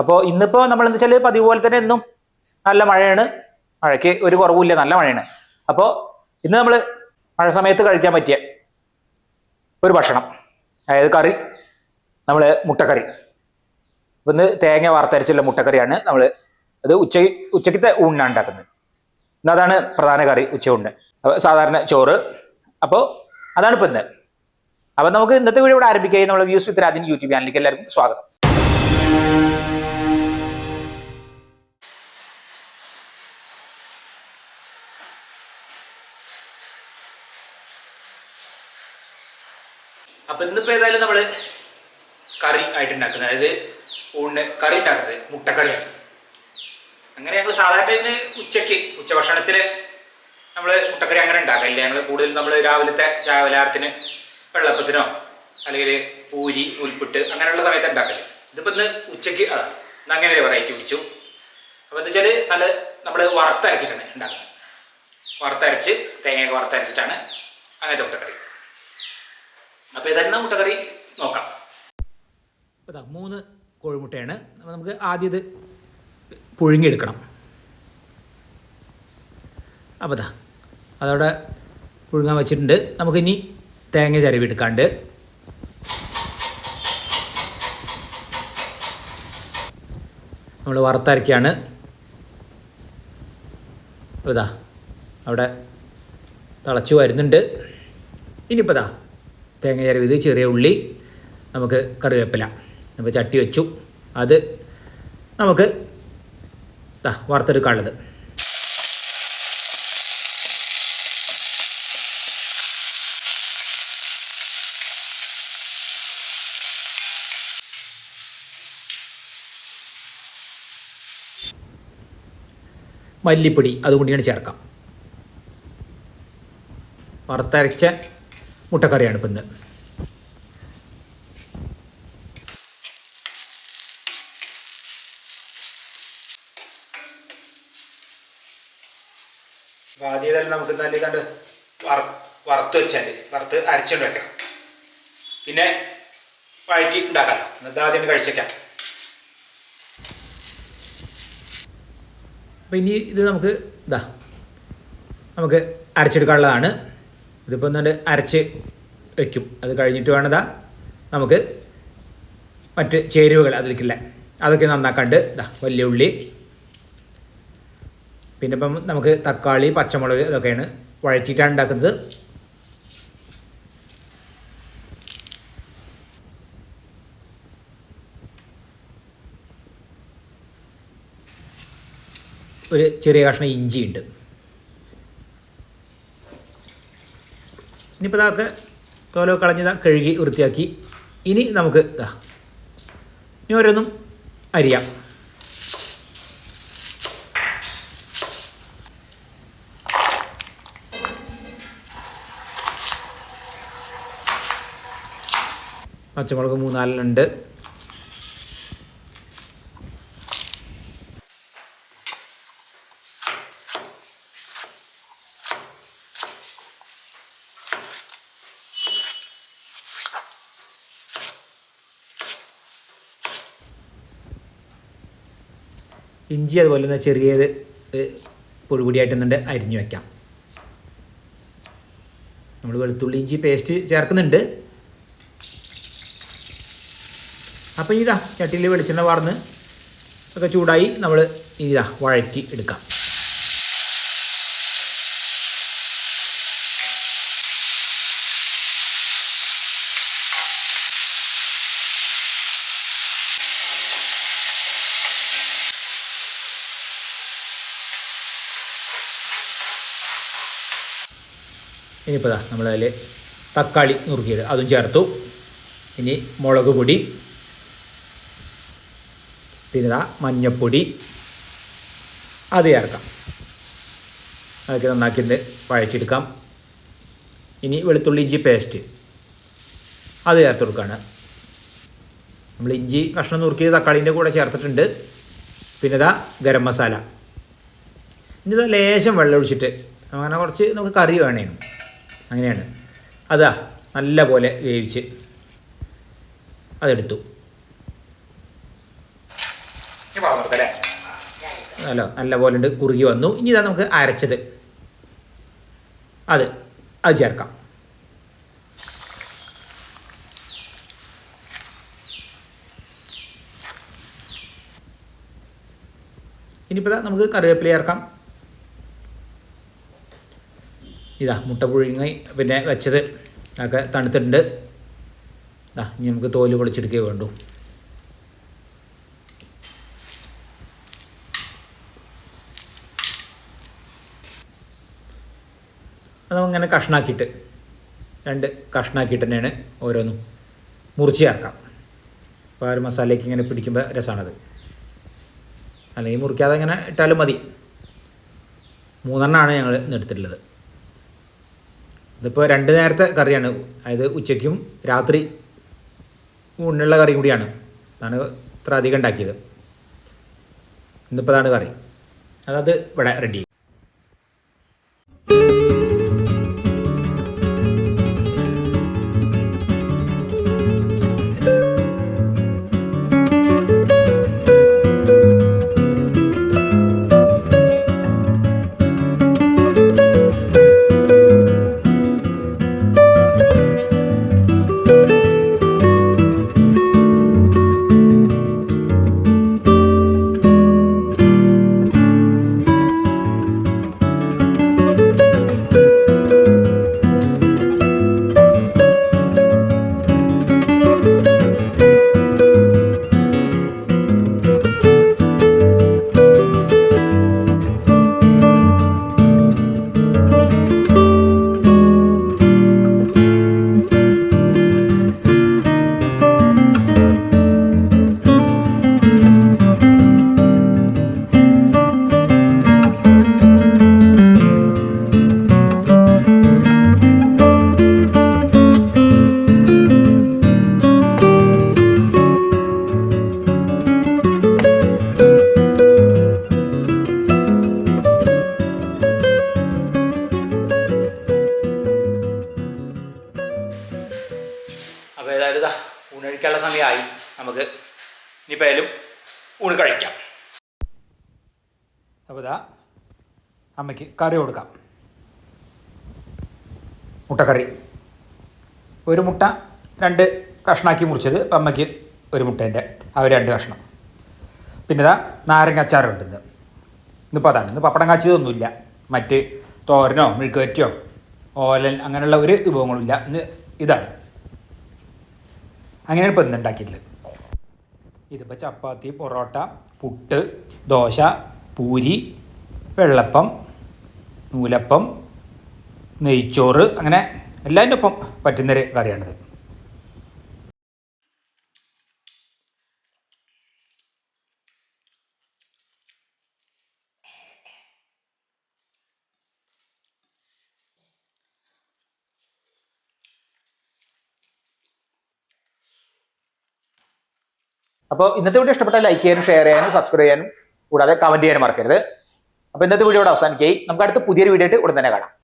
അപ്പോൾ ഇന്നിപ്പോൾ നമ്മൾ എന്താ വെച്ചാൽ പതിവ് പോലെ തന്നെ എന്നും നല്ല മഴയാണ്. മഴയ്ക്ക് ഒരു കുറവുമില്ല നല്ല മഴയാണ്. അപ്പോൾ ഇന്ന് നമ്മൾ മഴ സമയത്ത് കഴിക്കാൻ പറ്റിയ ഒരു ഭക്ഷണം. അതായത് കറി നമ്മൾ മുട്ടക്കറി. ഇന്ന് തേങ്ങ വാർത്തരച്ചുള്ള മുട്ടക്കറിയാണ് നമ്മൾ അത് ഉച്ച ഉച്ചക്കത്തെ ഊണിനാണ് ഉണ്ടാക്കുന്നത്. ഇന്ന് അതാണ് പ്രധാന കറി ഉച്ചയൂണിന് സാധാരണ ചോറ്. അപ്പോൾ അതാണ് ഇപ്പം ഇന്ന്. അപ്പം നമുക്ക് ഇന്നത്തെ വീഡിയോ ഇവിടെ ആരംഭിക്കുകയും നമ്മൾ വ്യൂസ് വിത്ത് രാജൻ യൂട്യൂബ് ചാനലിലേക്ക് എല്ലാവർക്കും സ്വാഗതം. അപ്പൊ ഇന്നിപ്പോ ഏതായാലും നമ്മൾ കറി ആയിട്ട് ഉണ്ടാക്കുന്നത് അതായത് ഊണ് കറി ഉണ്ടാക്കുന്നത്. മുട്ടക്കറിയാണ്. അങ്ങനെ ഞങ്ങൾ സാധാരണ ഇതിന് ഉച്ചയ്ക്ക് ഉച്ചഭക്ഷണത്തിൽ നമ്മൾ മുട്ടക്കറി അങ്ങനെ ഉണ്ടാക്കില്ല ഞങ്ങൾ കൂടുതൽ നമ്മൾ രാവിലത്തെ ചാവലാരത്തിന് വെള്ളപ്പത്തിനോ അല്ലെങ്കിൽ പൂരി ഉൽപ്പിട്ട് അങ്ങനെയുള്ള സമയത്ത് ഉണ്ടാക്കൽ. ഇതിപ്പോ ഇന്ന് ഉച്ചയ്ക്ക് അതാണ് അങ്ങനെ ഒരു വെറൈറ്റി പിടിച്ചു. അപ്പോൾ എന്താ വെച്ചാൽ നല്ല നമ്മൾ വറുത്തരച്ചിട്ടാണ് ഉണ്ടാക്കുന്നത്. വറുത്തരച്ച് തേങ്ങയൊക്കെ വറുത്തരച്ചിട്ടാണ് അങ്ങനത്തെ മുട്ടക്കറി. അപ്പോൾ ഏതായാലും മുട്ടക്കറി നോക്കാം. ഇതാ മൂന്ന് കോഴിമുട്ടയാണ്. അപ്പോൾ നമുക്ക് ആദ്യം ഇത് പുഴുങ്ങിയെടുക്കണം. അപ്പോൾ ഇതാ അതവിടെ പുഴുങ്ങാൻ വെച്ചിട്ടുണ്ട്. നമുക്കിനി തേങ്ങ ചരവിയെടുക്കാണ്ട്. നമ്മൾ വറുത്തരക്കാണ് അപ്പോൾ ഇതാ അവിടെ തിളച്ചു വരുന്നുണ്ട്. ഇനിയിപ്പോൾ ഇതാ തേങ്ങ ചിരവിത് ചെറിയ ഉള്ളി നമുക്ക് കറിവേപ്പില. അപ്പോൾ ചട്ടി വെച്ചു. അത് നമുക്ക് വറുത്തെടുക്കാനുള്ളത്. മല്ലിപ്പൊടി അതും കൂടിയാണ് ചേർക്കാം. വറുത്തരച്ച മുട്ടക്കറിയാണ് ഇപ്പം ആദ്യം നമുക്ക് നല്ല കണ്ട് വറ വറുത്ത് വെച്ചാൽ വറുത്ത് അരച്ചുകൊണ്ട് വെക്കണം. പിന്നെ വഴറ്റി ഉണ്ടാക്കാമല്ലോ എന്നിട്ട് ആദ്യം കഴിച്ചേക്കാം. അപ്പോൾ ഇനി ഇത് നമുക്ക് ഇതാ നമുക്ക് അരച്ചെടുക്കാനുള്ളതാണ്. ഇതിപ്പോൾ ഒന്നുകൊണ്ട് അരച്ച് വയ്ക്കും അത് കഴിഞ്ഞിട്ട് വേണതാ നമുക്ക് മറ്റ് ചേരുവകൾ അതിലേക്കില്ല അതൊക്കെ നന്നാക്കാണ്ട് ഇതാ വലിയ ഉള്ളി. പിന്നെ ഇപ്പം നമുക്ക് തക്കാളി പച്ചമുളക് ഇതൊക്കെയാണ് വഴറ്റിയിട്ടാണ് ഉണ്ടാക്കുന്നത്. ഒരു ചെറിയ കഷ്ണം ഇഞ്ചി ഇനിയിപ്പോൾ ഇതൊക്കെ തോലോ കളഞ്ഞതാ കഴുകി വൃത്തിയാക്കി. ഇനി നമുക്ക് ഇതാ ഇനി ഓരോന്നും അരിയാം. പച്ചമുളക് മൂന്നാലെണ്ണുണ്ട് ഇഞ്ചി അതുപോലെ തന്നെ ചെറിയത് പൊടിപൊടിയായിട്ട് എന്നുണ്ട് അരിഞ്ഞു വെക്കാം. നമ്മൾ വെളുത്തുള്ളി ഇഞ്ചി പേസ്റ്റ് ചേർക്കുന്നുണ്ട്. അപ്പം ഇതാ ചട്ടിയിൽ വെളിച്ചെണ്ണ വാർന്ന് ഒക്കെ ചൂടായി നമ്മൾ ഇതാ വഴറ്റി എടുക്കാം. ഇനിയിപ്പോൾ ഇതാ നമ്മളതിൽ തക്കാളി നുറുക്കിയത്. അതും ചേർത്തു. ഇനി മുളക് പൊടി. പിന്നെ ഇതാ മഞ്ഞപ്പൊടി. അത് ചേർക്കാം. അതൊക്കെ നന്നാക്കിയിട്ട് വഴച്ചെടുക്കാം ഇനി വെളുത്തുള്ളി ഇഞ്ചി പേസ്റ്റ്. അത് ചേർത്ത് കൊടുക്കുകയാണ് നമ്മൾ ഇഞ്ചി കഷ്ണം നുറുക്കിയത് തക്കാളീന്റെ കൂടെ ചേർത്തിട്ടുണ്ട്. പിന്നെ ഇതാ ഗരം മസാല. ഇനി ഇതാ ലേശം വെള്ളം ഒഴിച്ചിട്ട്. അങ്ങനെ കുറച്ച് നമുക്ക് കറി വേണേനും. അങ്ങനെയാണ്. അതാ നല്ല പോലെ വേവിച്ച് അതെടുത്തു. അല്ലേ? നല്ല പോലെ ഉണ്ട് കുറുകി വന്നു. ഇനി ഇതാ നമുക്ക് അരച്ചത്. അത് അത് ചേർക്കാം. ഇനിയിപ്പോൾ നമുക്ക് കറിവേപ്പില ചേർക്കാം. ഇതാ മുട്ട പുഴുങ്ങി പിന്നെ വെച്ചത് ഒക്കെ തണുത്തിട്ടുണ്ട്. ഇതാ ഇനി നമുക്ക് തോൽ പൊളിച്ചെടുക്കുകയേ വേണ്ടൂ. അത് നമുക്കിങ്ങനെ കഷ്ണാക്കിയിട്ട് രണ്ട് കഷ്ണാക്കിയിട്ട് തന്നെയാണ് ഓരോന്നും മുറിച്ച് ചേർക്കാം. അപ്പോൾ ആ ഒരു മസാലയ്ക്ക് ഇങ്ങനെ പിടിക്കുമ്പോൾ രസമാണത് അല്ലെങ്കിൽ മുറിക്കാതെ ഇങ്ങനെ ഇട്ടാലും മതി. മൂന്നെണ്ണമാണ് ഞങ്ങൾ ഇന്ന് എടുത്തിട്ടുള്ളത്. ഇതിപ്പോൾ രണ്ട് നേരത്തെ കറിയാണ്. അതായത് ഉച്ചയ്ക്കും രാത്രി ഊണിനുള്ള കറിയും കൂടിയാണ്. അതാണ് ഇത്ര അധികം ഉണ്ടാക്കിയത്. ഇന്നിപ്പോൾ അതാണ് കറി. അതത് ഇവിടെ റെഡി അപ്പോൾ ഇതാ അമ്മയ്ക്ക് കറി കൊടുക്കാം. മുട്ടക്കറി. ഒരു മുട്ട രണ്ട് കഷ്ണാക്കി മുറിച്ചത് അപ്പം അമ്മയ്ക്ക് ഒരു മുട്ടേന്റെ ആ ഒരു രണ്ട് കഷ്ണം. പിന്നെ ഇതാ നാരങ്ങ അച്ചാറുണ്ട് ഇന്ന്. ഇന്നിപ്പോൾ അതാണ്. ഇന്ന് പപ്പടം കാച്ചിയതൊന്നുമില്ല. മറ്റ് തോരനോ മെഴുക്കുവറ്റിയോ ഓലൻ അങ്ങനെയുള്ള ഒരു വിഭവങ്ങളുമില്ല. ഇന്ന് ഇതാണ്. അങ്ങനെയാണ് ഇപ്പോൾ ഇന്ന് ഉണ്ടാക്കിയിട്ടുള്ളത്. ഇതിപ്പോൾ ചപ്പാത്തി പൊറോട്ട പുട്ട് ദോശ പൂരി വെള്ളപ്പം നൂലപ്പം നെയ്ച്ചോറ് അങ്ങനെ എല്ലാതിന്റെ ഒപ്പം പറ്റുന്നൊരു കറിയാണിത്. അപ്പോൾ ഇന്നത്തെ വീഡിയോ ഇഷ്ടപ്പെട്ടാൽ ലൈക്ക് ചെയ്യാനും ഷെയർ ചെയ്യാനും സബ്സ്ക്രൈബ് ചെയ്യാനും കൂടാതെ കമന്റ് ചെയ്യാനും മറക്കരുത്. അപ്പോൾ ഇന്നത്തെ വീഡിയോ ഇവിടെ അവസാനിക്കുകയായി. നമുക്ക് അടുത്ത പുതിയൊരു വീഡിയോ ആയിട്ട് ഉടൻ തന്നെ കാണാം.